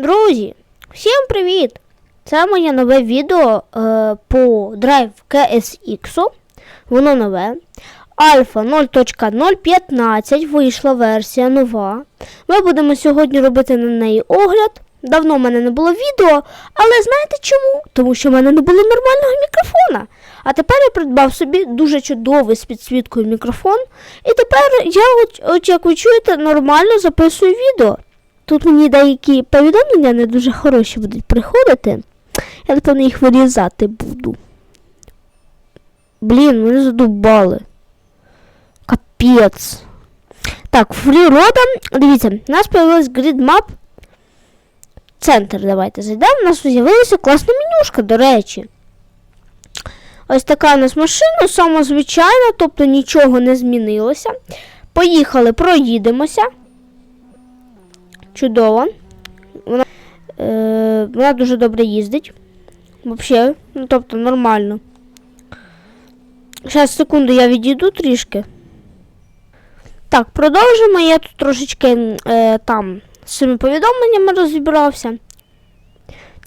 Друзі, всім привіт! Це моє нове відео е, по Drive KSX. Воно нове. Альфа 0.015 вийшла версія нова. Ми будемо сьогодні робити на неї огляд. Давно в мене не було відео, але знаєте чому? Тому що в мене не було нормального мікрофона. А тепер я придбав собі дуже чудовий з підсвіткою мікрофон. І тепер я, от, от як ви чуєте, нормально записую відео. Тут мені деякі повідомлення не дуже хороші будуть приходити. Я, напевно, їх вирізати буду. Блін, мене задовбали. Капець. Так, фрірода. Дивіться, у нас появилась grid Центр, давайте зайдемо. У нас з'явилася класна менюшка, до речі. Ось така у нас машина, самозвичайна, тобто нічого не змінилося. Поїхали, проїдемося. Чудово. Вона, е, вона дуже добре їздить. Взагалі, ну тобто нормально. Зараз, секунду, я відійду трішки. Так, продовжимо. Я тут трошечки е, там з цими повідомленнями розібрався.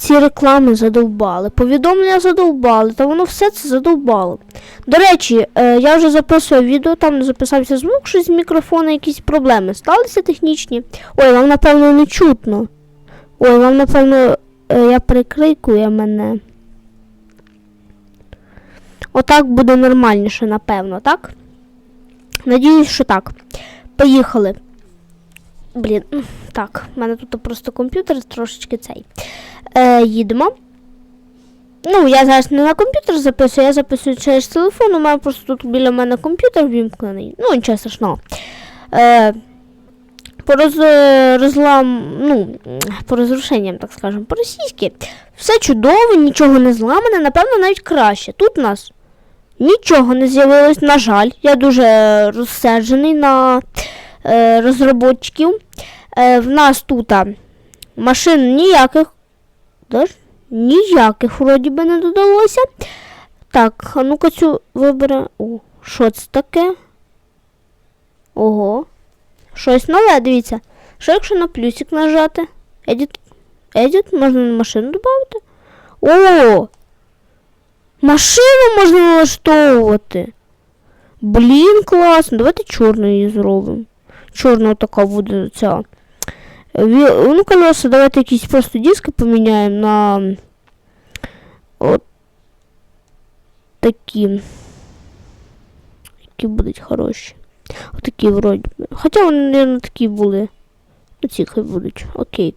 Ці реклами задовбали, повідомлення задовбали, та воно все це задовбало. До речі, е, я вже записував відео, там записався звук, щось з мікрофона, якісь проблеми сталися технічні. Ой, вам, напевно, не чутно. Ой, вам, напевно, е, я прикрикую мене. Отак буде нормальніше, напевно, так? Надіюсь, що так. Поїхали. Блін, так, в мене тут просто комп'ютер трошечки цей. Е, їдемо. Ну, я зараз не на комп'ютер записую, я записую через телефон, у мене просто тут біля мене комп'ютер вімкнений. Ну, нічого страшного. Е, по роз, розлам, ну, по розрушенням, так скажемо, по-російськи. Все чудово, нічого не зламане, напевно, навіть краще. Тут у нас нічого не з'явилось, на жаль. Я дуже розсерджений на е, розробників. Е, в нас тут машин ніяких. Ніяких вроді би не додалося. Так, а ну-ка цю вибере. О, що це таке? Ого. Щось нове, дивіться. Що якщо на плюсик нажати? Edit. Edit, можна на машину додати. О! Машину можна налаштовувати. Блін, класно. Давайте чорну її зробимо. Чорна така буде ця. Ну, колеса, давайте якісь просто диски поміняємо на от такі. Які будуть хороші. Отакі вроді. Хоча вони, мабуть, такі були. Ну, ці хай будуть. Окей.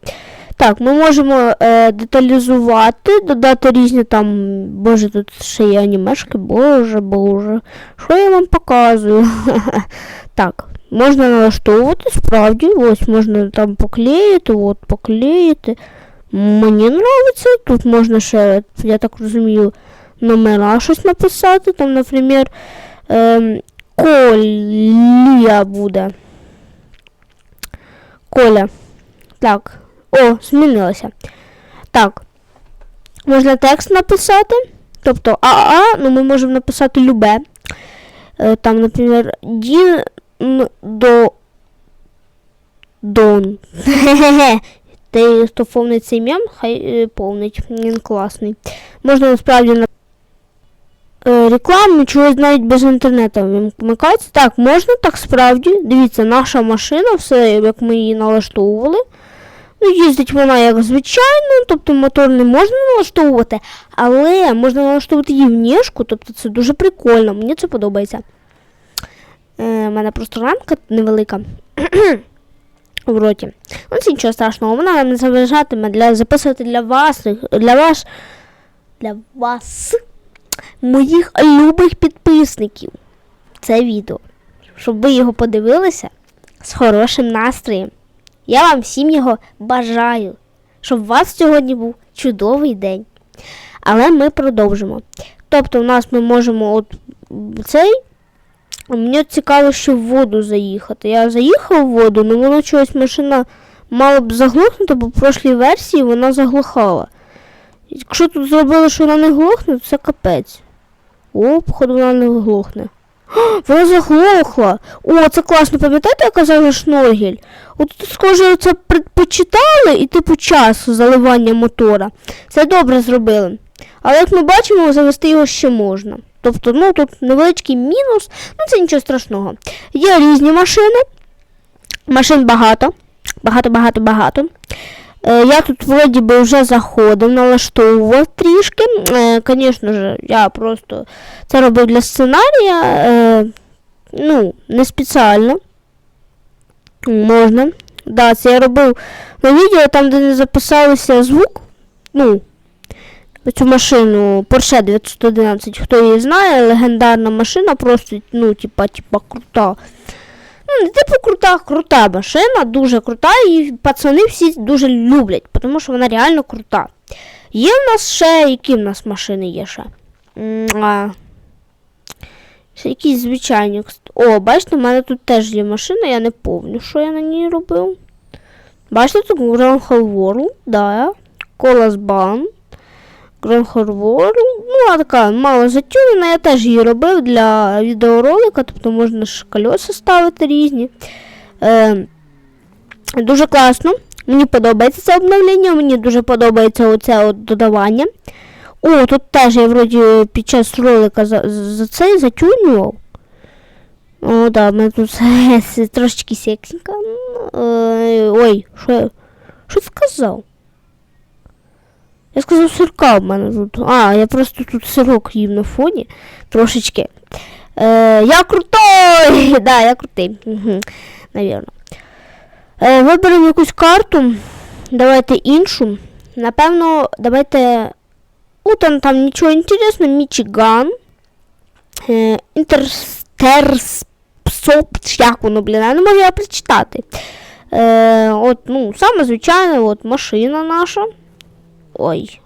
Так, ми можемо е, деталізувати, додати різні там. Боже, тут ще є анімешки, боже, боже. Що я вам показую? так, можна налаштовувати, справді. Ось можна там поклеїти, от поклеїти. Мені подобається. Тут можна ще, я так розумію, номера щось написати. Там, наприклад, ем, Колія буде. Коля. Так. О, змінилося. Так. Можна текст написати. Тобто АА, ну ми можемо написати любе. Е, Там, наприклад, Дін до Дон. Ти, хто повнить цей мем, хай е, повнить. Він класний. Можна насправді на е, рекламу чогось навіть без інтернету вмикається. Так, можна так справді. Дивіться, наша машина, все як ми її налаштовували. Ну, їздить вона як звичайно, тобто мотор не можна налаштовувати, але можна налаштовувати її внешку, тобто це дуже прикольно, мені це подобається. Е, мене просто рамка невелика в роті. Ну, це нічого страшного, вона не заважатиме для записувати для вас, для вас, для вас, моїх любих підписників. Це відео. Щоб ви його подивилися з хорошим настроєм. Я вам всім його бажаю, щоб у вас сьогодні був чудовий день. Але ми продовжимо. Тобто, у нас ми можемо от цей. Мені цікаво, що в воду заїхати. Я заїхав в воду, але воно чогось машина мала б заглохнути, бо в прошлій версії вона заглохала. Якщо тут зробили, що вона не глохне, то це капець. О, походу, вона не глохне. Вона заглохла. О, це класно, пам'ятаєте, я казала шноргель? От тут, схоже, це предпочитали і типу час заливання мотора. Це добре зробили. Але як ми бачимо, завести його ще можна. Тобто, ну тут невеличкий мінус, ну це нічого страшного. Є різні машини. Машин багато. Багато, багато, багато. Е, я тут вроді би вже заходив, налаштовував трішки. Е, Звісно ж, я просто це робив для сценарія. Е, ну, не спеціально. Можна. Да, це я робив на відео, там, де не записалися звук. Ну, цю машину Porsche 911, хто її знає, легендарна машина, просто, ну, типа, типа крута. Ну, не типу крута, крута машина, дуже крута, і пацани всі дуже люблять, тому що вона реально крута. Є в нас ще, які в нас машини є ще? А, ще якісь звичайні. О, бачите, в мене тут теж є машина, я не пам'ятаю, що я на ній робив. Бачите, тут Grand Hall World, да. Колос Бан. Grand Ну, вона така мало затюнена, я теж її робив для відеоролика, тобто можна ж кольоса ставити різні. Е, дуже класно. Мені подобається це обновлення, мені дуже подобається оце от додавання. О, тут теж я вроді під час ролика за, за цей затюнював. О, да, ми тут трошечки сексенько. Е, ой, що я сказав? Я сказав сирка в мене тут. А, я просто тут сирок їм на фоні. Трошечки. Е, я крутой! да, я крутий. Угу, Навірно. Е, виберемо якусь карту. Давайте іншу. Напевно, давайте. У там, там нічого інтересного. Мічиган. Е, Інтерстерс. Як воно, блін, я не можу я прочитати. Е, от, ну, саме звичайна от машина наша. Ой.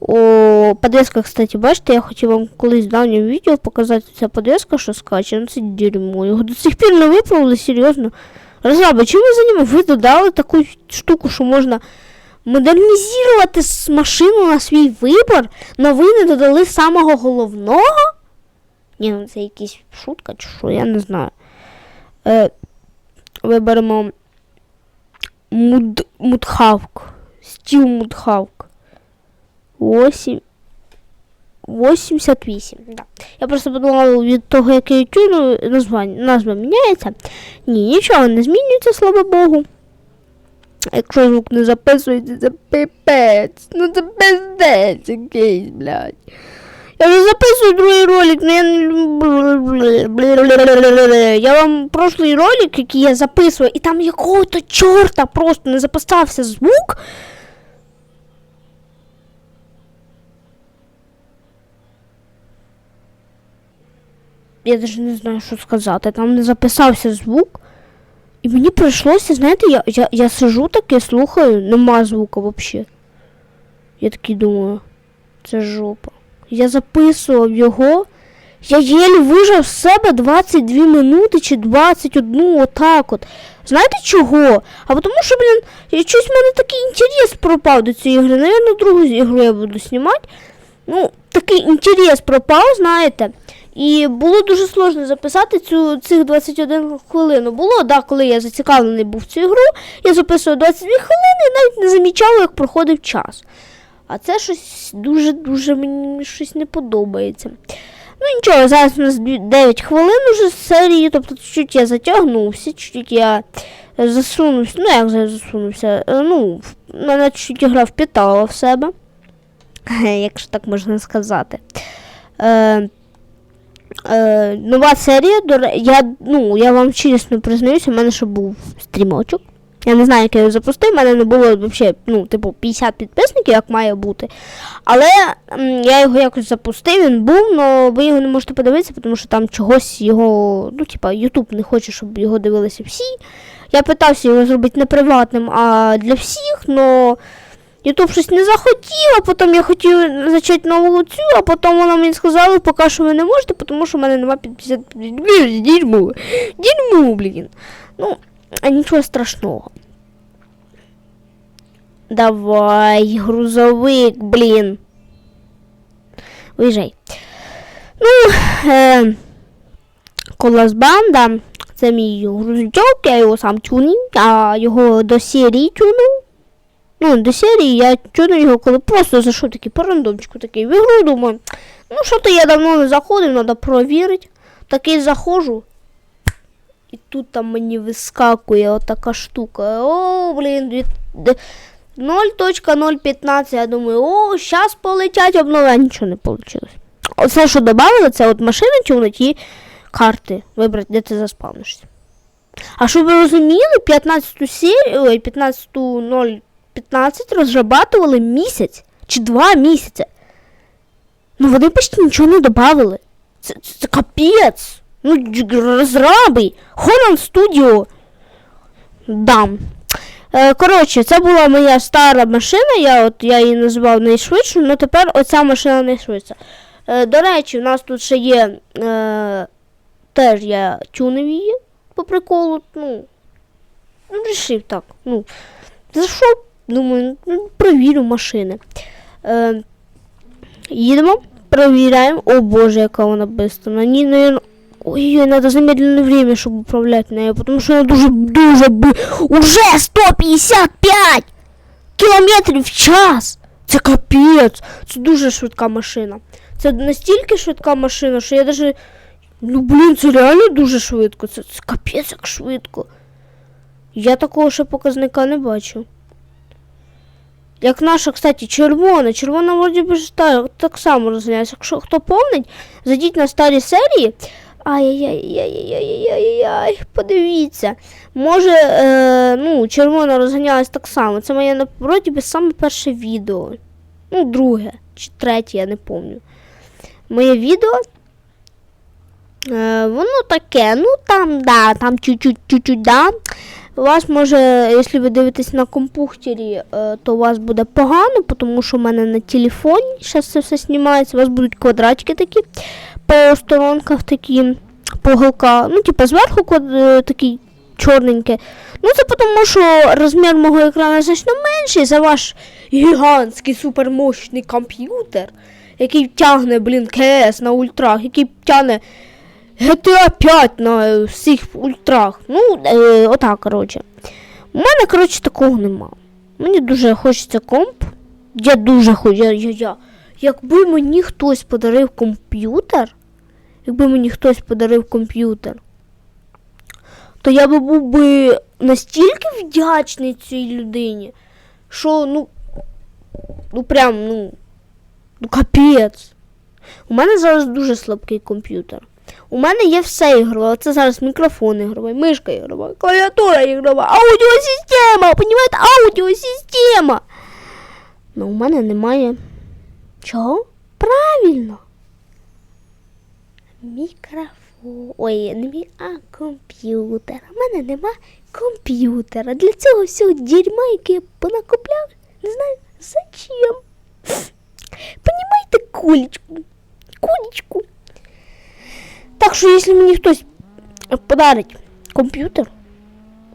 О, подвеска, кстати, бачите, я хотів вам колись в давньому відео показати ця подвеска, що скаче, ну це дерьмо. Його до сих пір не виправили, серйозно. Розраби, чим за ними? Ви додали таку штуку, що можна модернізувати машину на свій вибір, але ви не додали самого головного? Ні, ну це якась шутка чи що, я не знаю. Е, виберемо муд, мудхавк. Стіл мудхавк. 8. 88, да. Я просто подумала від того, як я тюну, названня, назва міняється. Ні, нічого не змінюється, слава Богу. Якщо звук не записується, це пипець. Ну це пиздець якийсь, блядь. Я вже записую другий ролик, но я не Я вам прошлий ролик, який я записував, і там якого-то чорта просто не записався звук. Я навіть не знаю, що сказати. Там не записався звук. І мені прийшлося, знаєте, я, я, я сижу таке, слухаю, нема звука взагалі. Я такий думаю, це жопа. Я записував його. Я єлі вижав з себе 22 минути чи 21, отак от. Знаєте чого? А тому що, блін, я- щось в мене такий інтерес пропав до цієї ігри. Навірно, другу ігру я буду знімати. Ну, такий інтерес пропав, знаєте. І було дуже сложно записати цю, цих 21 хвилин. Було, да, коли я зацікавлений був в цю ігру, я записував 22 хвилини і навіть не замічав, як проходив час. А це щось дуже-дуже мені щось не подобається. Ну нічого, зараз у нас 9 хвилин уже з серії, тобто чуть-чуть я затягнувся, чуть-чуть я засунувся, ну як за- засунувся, ну, мене чуть-чуть гра впітала в себе, якщо так можна сказати. Е, е, нова серія, я, ну, я вам чесно признаюся, в мене ще був стрімочок. Я не знаю, як я його запустив, в мене не було взагалі, ну, типу, 50 підписників, як має бути. Але я його якось запустив, він був, але ви його не можете подивитися, тому що там чогось його, ну, типа, YouTube не хоче, щоб його дивилися всі. Я питався його зробити не приватним, а для всіх, але YouTube щось не захотів, а потім я хотів почати нову цю, а потім вона мені сказала, поки що ви не можете, тому що в мене нема 50 дерьмо. Дерьмо, блін. Ну, нічого страшного. Давай, грузовик, блін. Виїжджай. Ну, е, колос банда. Це мій грузячок, я його сам тюнив, а його до серії тюнив. Ну, до серії я тюнив його, коли просто зайшов такий по рандомчику такий в ігру, думаю, ну що то я давно не заходив, треба провірити. Такий заходжу. І тут там мені вискакує отака штука. О, блін, 0.015. Я думаю, о, зараз полетять обновлення. Нічого не вийшло. Оце, що додали, це от машини тюнуть і карти вибрати, де ти заспавнишся. А щоб ви розуміли, 15 серію, ой, 15.015 розрабатували місяць чи два місяці. Ну вони почти нічого не додавали. Це, це, це капець. Ну, розраби. Holland Studio. Дам. Е, коротше, це була моя стара машина, я, от, я її називав найшвидшою, але тепер оця машина найшвидша. Е, до речі, у нас тут ще є. Е, теж я тюнив її по приколу. Ну, ну рішив так. Ну, зайшов, думаю, ну, провірю машини. Е, їдемо, провіряємо. О боже, яка вона бистра. На наверное, Ой-ой, надо замедленное время, чтобы управлять нею, потому что она дуже, дуже. Уже 155 кілометрів в час! Це капець! Це дуже швидка машина. Це настільки швидка машина, що я даже... Ну, блін, це реально дуже швидко. Це, це капець як швидко. Я такого ще показника не бачу. Як наша, кстати, червона. Червона вроді би так, само розганяється. Якщо хто помнить, зайдіть на старі серії. Ай-яй-яй-яй-яй-яй-яй-яй, подивіться. Може, е, ну, червона розганялась так само. Це моє вроді би саме перше відео. Ну, друге чи третє, я не пам'ятаю. Моє відео. Е, воно таке, ну там, да, там чуть-чуть, чуть-чуть, да. У вас може, якщо ви дивитесь на компухтері, е, то у вас буде погано, тому що в мене на телефоні зараз це все знімається, у вас будуть квадратики такі по сторонках такі поголка. Ну, типу, зверху е, такий чорненький. Ну, це тому, що розмір мого екрану значно менший за ваш гігантський супермощний комп'ютер, який тягне, блін, КС на ультрах, який тягне GTA 5 на всіх ультрах. Ну, е, отак, коротше. У мене, коротше, такого нема. Мені дуже хочеться комп. Я дуже хочу. Я, я, я. Якби мені хтось подарив комп'ютер, якби мені хтось подарив комп'ютер, то я би був би настільки вдячний цій людині, що, ну, ну прям, ну, ну капець. У мене зараз дуже слабкий комп'ютер. У мене є все ігрове. Це зараз мікрофон ігровий, мишка ігрова, клавіатура ігрова, аудіосистема, понімаєте, аудіосистема. Ну, у мене немає. Чого? Правильно. Мікрофон. Ой, не мій, а комп'ютер. У мене нема комп'ютера. Для цього всього дерьма, яке я понакопляв, не знаю зачем. Понімаєте, кулечку. Кулечку. Так що, якщо мені хтось подарить комп'ютер,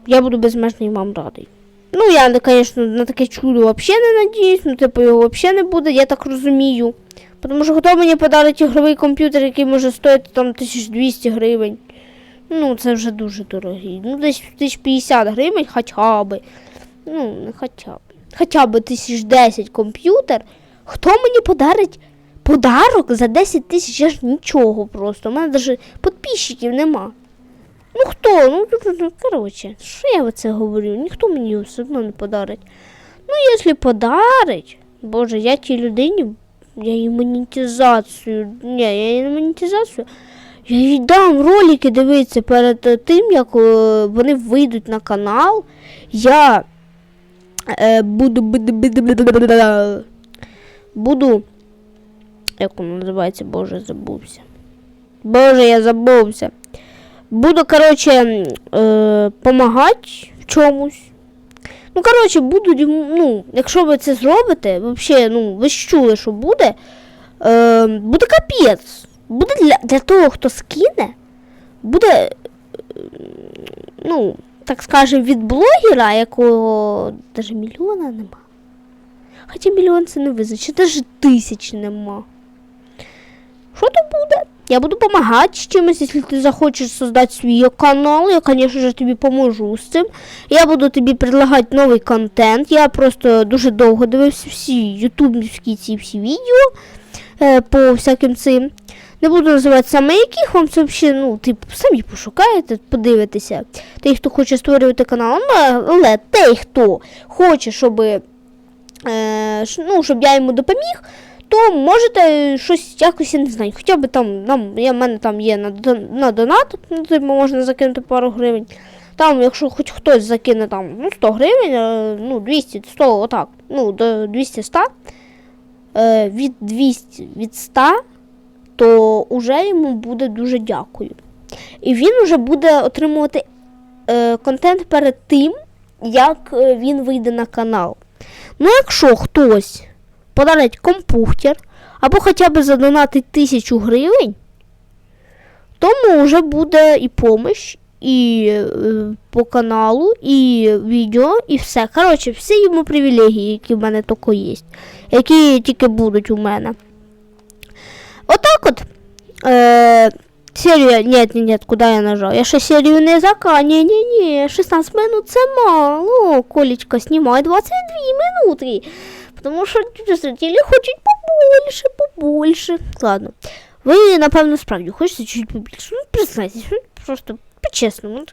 я буду безмежно вам радий. Ну, я, звісно, на таке чудо взагалі не надіюсь, ну, типу, його взагалі не буде, я так розумію. Тому що хто мені подарить ігровий комп'ютер, який може стоїти там 1200 гривень. Ну, це вже дуже дорогий. Ну, десь 1050 гривень хоча б. Ну, не хоча б. Хоча б 1010 комп'ютер. Хто мені подарить подарок за 10 тисяч? Я ж нічого просто. У мене навіть підписчиків нема. Ну хто? Ну, ну, ну, коротше, що я оце говорю? Ніхто мені все одно не подарить. Ну, якщо подарить, боже, я тій людині, я їй монетизацію. Ні, я їй не монетизацію. Я їй дам ролики дивитися перед е, тим, як е, вони вийдуть на канал. Я е, буду, буду, буду, буду, буду, буду. Як воно називається? Боже, забувся. Боже, я забувся. Буду, коротше, е, в чомусь. Ну, коротше, буду, ну, якщо ви це зробите, взагалі, ну, ви ж чули, що буде, е, буде капець. Буде для, для того, хто скине, буде, е, ну, так скажем, від блогера, якого навіть мільйона нема. Хоча мільйон це не визначить, навіть тисячі нема. Що то буде? Я буду допомагати з чимось, якщо ти захочеш создати свій канал, я, звісно ж, тобі поможу з цим. Я буду тобі предлагати новий контент. Я просто дуже довго дивився всі ютубівські ці всі відео е, по всяким цим. Не буду називати саме яких, вам це взагалі, ну, типу, самі пошукаєте, подивитеся. Той, хто хоче створювати канал, ну, але той, хто хоче, щоб, е, ну, щоб я йому допоміг, то можете щось якось, я не знаю, хоча б там, нам, я, в мене там є на, на донат, ну, типу, можна закинути пару гривень. Там, якщо хоч хтось закине там, ну, 100 гривень, е, ну, 200, 100, отак, ну, до 200 100, е, від 200 від 100, то уже йому буде дуже дякую. І він вже буде отримувати е, контент перед тим, як е, він вийде на канал. Ну, якщо хтось подарить компухтер або хоча б задонатить тисячу гривень, тому вже буде і помощь, і е, по каналу, і відео, і все. Коротше, всі йому привілегії, які в мене тільки є, які тільки будуть у мене. Отак от. Е, серія. Нет, нет, нет, куда я нажал? Я ще серію не зака. Не, не, не, 16 минут це мало. Колечко знімає 22 минути. Потому що зрители хочуть побольше, побольше. Ладно. Ви, напевно, справді хочете чуть побільше. Ну, признайтесь, ну, просто по-чесному. Ну,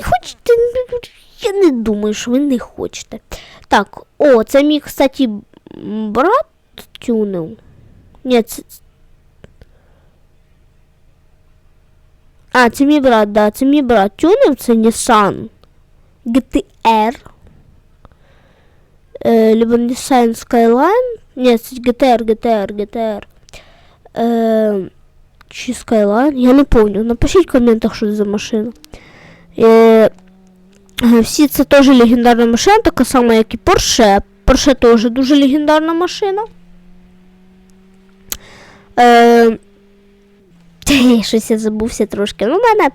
не хочете. ну, Я не думаю, що ви не хочете. Так, о, це мій, кстати, м, брат тюнив. Ні, це. А, це мій брат, да, це мій брат тюнив, це Nissan GTR. Е, либо Nissan Skyline. Це GTR, GTR, GTR. Е, чи Skyline? Я не пам'ятаю. Напишіть в коментах, що це за машина. Е, всі це теж легендарна машина, така сама, як і Porsche. Porsche теж дуже легендарна машина. Е, щось я забувся трошки. Ну, мене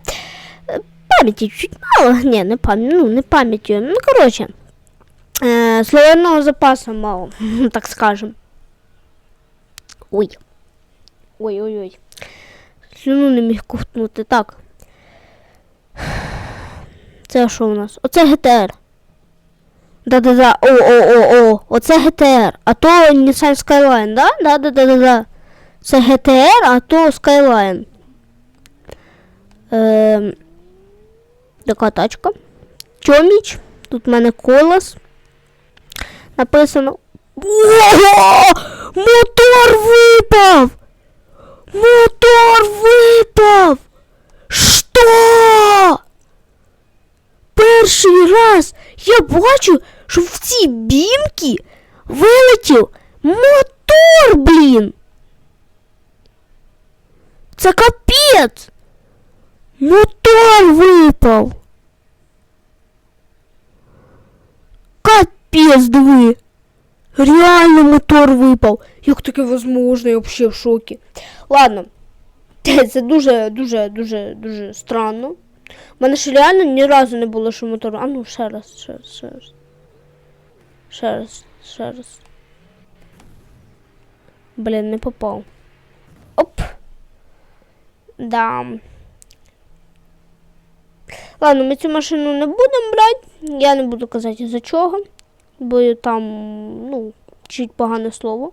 е, пам'яті чуть мало. Ні, не пам'яті, ну, не пам'яті. Ну, коротше. Е, словарного запасу мало, так скажем. Ой. Ой-ой-ой. Слюну не міг ковтнути. Так. Це що у нас? Оце ГТР. Да-да-да. О-о-о-о. Оце ГТР. А то Nissan Skyline, да? Да-да-да-да-да. Це GTR, а то Skyline. Ем, така тачка. Чоміч. Тут в мене колос. Написано. Ого! Мотор випав! Мотор випав! Що? Перший раз я бачу, що в цій бімці вилетів мотор, блін! Це капець! Мотор випав! Капець, Диви! Реально мотор випав! Як таке возможно? Я взагалі в шокі. Ладно. Це дуже, дуже, дуже, дуже странно. У мене ще реально ні разу не було, що мотор. А ну ще раз, ще раз, ще раз. Ще раз, ще раз. Блін, не попав. Оп. Да. Ладно, ми цю машину не будемо брати. Я не буду казати за чого. Бо там, ну, чуть погане слово.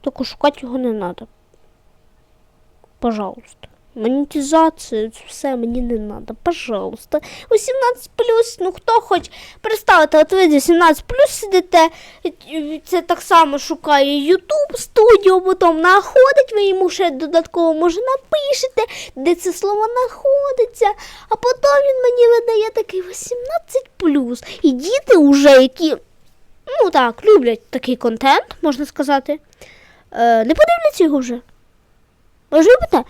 Тільки шукати його не треба. Пожалуйста. Монетизація, це все мені не треба. Пожалуйста. 18 ну хто хоч представити, от ви 18 сидите, це так само шукає YouTube студіо, потім знаходить, ви йому ще додатково може напишете, де це слово знаходиться, а потім він мені видає такий 18 І діти вже, які, ну так, люблять такий контент, можна сказати, е, не подивляться його вже. Любите?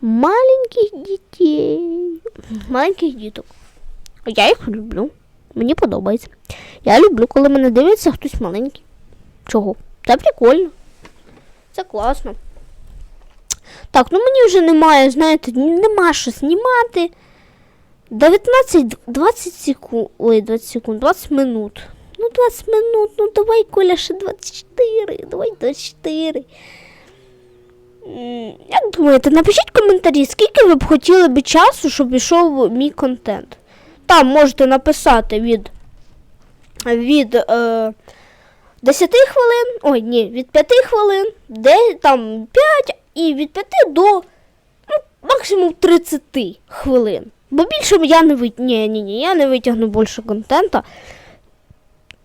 Маленьких дітей. Маленьких діток. Я їх люблю. Мені подобається. Я люблю, коли мене дивиться хтось маленький. Чого? Це прикольно. Це класно. Так, ну мені вже немає, знаєте, нема що знімати. 19, 20 секунд. Ой, 20 секунд, 20 минут. Ну, 20 минут, ну давай, Коля, ще 24. Давай 24. Як думаєте, напишіть коментарі, скільки ви б хотіли би часу, щоб йшов мій контент. Там можете написати від, від е, 10 хвилин, ой, ні, від 5 хвилин, де там 5 і від 5 до ну, максимум 30 хвилин. Бо більше я не витягну. Ні, ні, ні, я не витягну більше контента.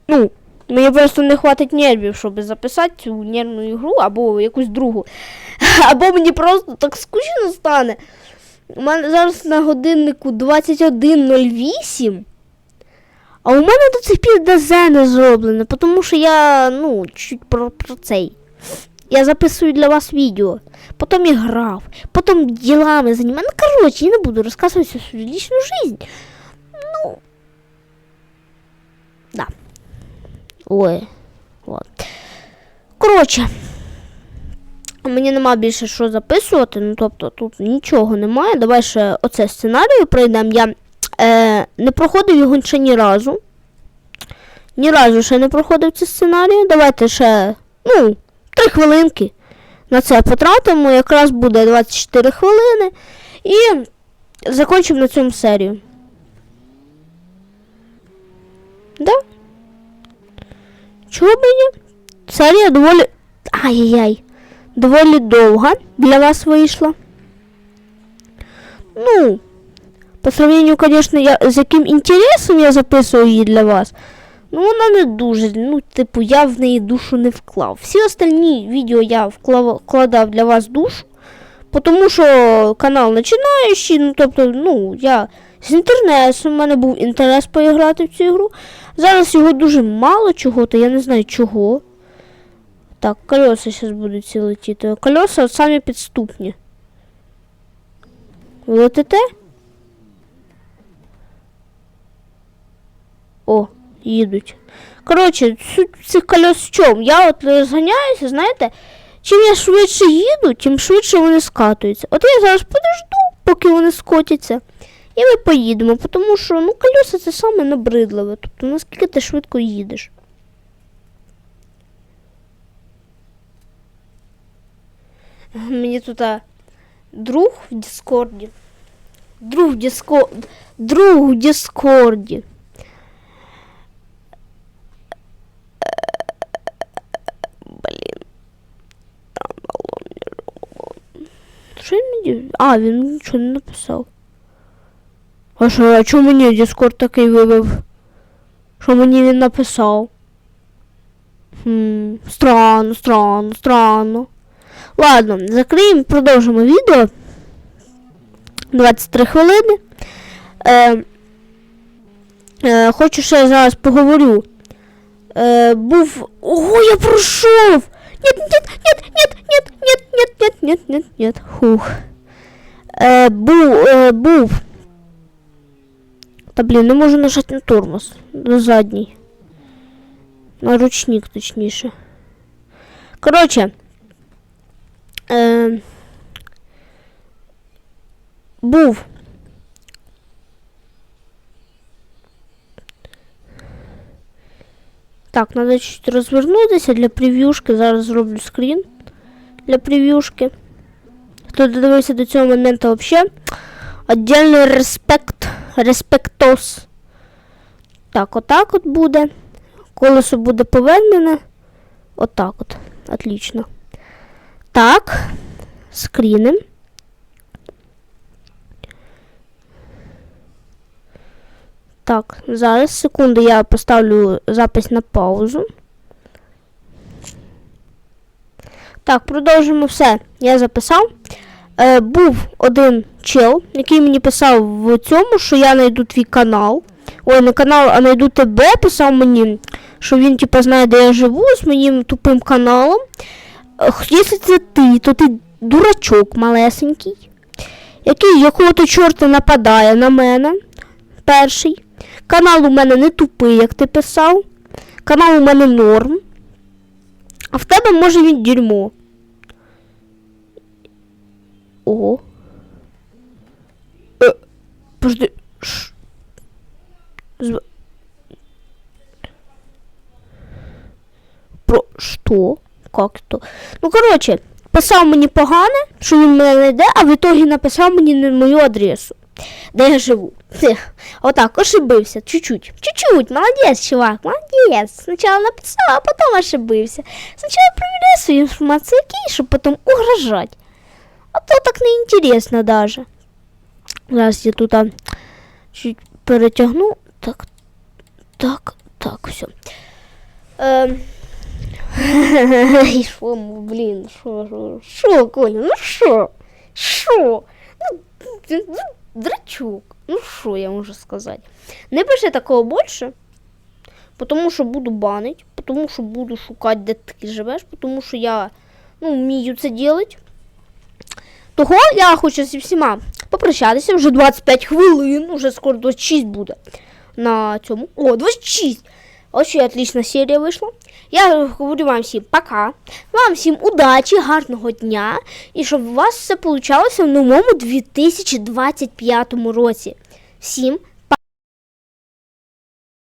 Ну, мені просто не хватить нервів, щоб записати цю нервну ігру або якусь другу. Або мені просто так скучно стане. У мене зараз на годиннику 21.08. А у мене до цих пір ДЗ не зроблене, тому що я, ну, чуть про, про цей. Я записую для вас відео, потім і грав, потім ділами займаюся. Ну, коротше, я не буду розказувати свою лічну жизнь. Ну. Да. Ой. От. Коротше. Мені нема більше що записувати, ну тобто тут нічого немає. Давай ще оце сценарію пройдемо. Я е, не проходив його ще ні разу. Ні разу ще не проходив цей сценарій. Давайте ще, ну, 3 хвилинки на це потратимо. Якраз буде 24 хвилини. І закінчимо на цьому серію. Да? Чого б і ні? Серія доволі. Ай-яй-яй. Доволі довга для вас вийшла. Ну, по сравнению, конечно, я, з яким інтересом я записую її для вас. Ну, вона не дуже. Ну, типу, я в неї душу не вклав. Всі остальні відео я вклав, вкладав для вас душу. Тому що канал починаючий, ну тобто, ну, я з інтернету, у мене був інтерес поіграти в цю ігру. Зараз його дуже мало чого, то я не знаю чого. Так, колеса зараз будуть ці летіти. Колеса самі підступні. Ви летите? О, їдуть. Коротше, суть цих колес в чому? Я от розганяюся, знаєте, чим я швидше їду, тим швидше вони скатуються. От я зараз подожду, поки вони скотяться. І ми поїдемо, тому що ну, колеса це саме набридливе. Тобто наскільки ти швидко їдеш. Мені тут а, друг в Діскорді. Друг в Діскорді. Друг в Діскорді. Блін. Що він мені? А, він нічого не написав. А що, а чому мені Діскорд такий вивив? Що мені він написав? Хм, странно, странно, странно. Ладно, закриємо, продовжимо відео. 23 хвилини. Е, е, хочу ще зараз поговорю. Е, був. Ого, я пройшов! Нет, нет, нет, нет, нет, нет, нет, нет, нет, нет, нет. Хух. Е, був, е, був. Та блін, не можу нажати на тормоз. На задній. На ручник, точніше. Коротше. Е, був. Так, треба чуть розвернутися для прев'юшки. Зараз зроблю скрін для прев'юшки. Хто додивився до цього моменту взагалі? Отдельний респект. Респектос. Так, отак от буде. Колесо буде повернене. Отак от. Отлично. Так, скріним. Так, зараз, секунду, я поставлю запис на паузу. Так, продовжимо все. Я записав. Е, Був один чел, який мені писав в цьому, що я знайду твій канал. Ой, не канал, а знайду тебе, писав мені, що він, типу, знає, де я живу з моїм тупим каналом. Якщо це ти, то ти дурачок малесенький, який якого-то чорта нападає на мене. Перший. Канал у мене не тупий, як ти писав. Канал у мене норм. А в тебе може він дерьмо. Ого. Е, подожди. Ш... Зв... Про что? Как то? Ну, короче, писав мені погане, що він мене не а в ітогі написав мені не мою адресу, де я живу. Отак, ошибився, чуть-чуть. Чуть-чуть, молодець, чувак, молодець. Спочатку написав, а потім ошибився. Спочатку проверяй свою інформацію, щоб потім угрожати. А то так не інтересно даже. Зараз я тут а, чуть перетягну. Так, так, так, все. Ем. І що, ну, блін, що, що, що, Коля, ну що? Що? Ну, ти- ну, драчук. Ну що я можу сказати? Не пиши такого більше, тому що буду банить, тому що буду шукати, де ти живеш, тому що я ну, вмію це робити. Того я хочу зі всіма попрощатися, вже 25 хвилин, вже скоро 26 буде на цьому. О, 26! Очень отлична серія вийшла. Я говорю вам всім пока. Вам всім удачі, гарного дня. І щоб у вас все получалося в новому 2025 році. Всім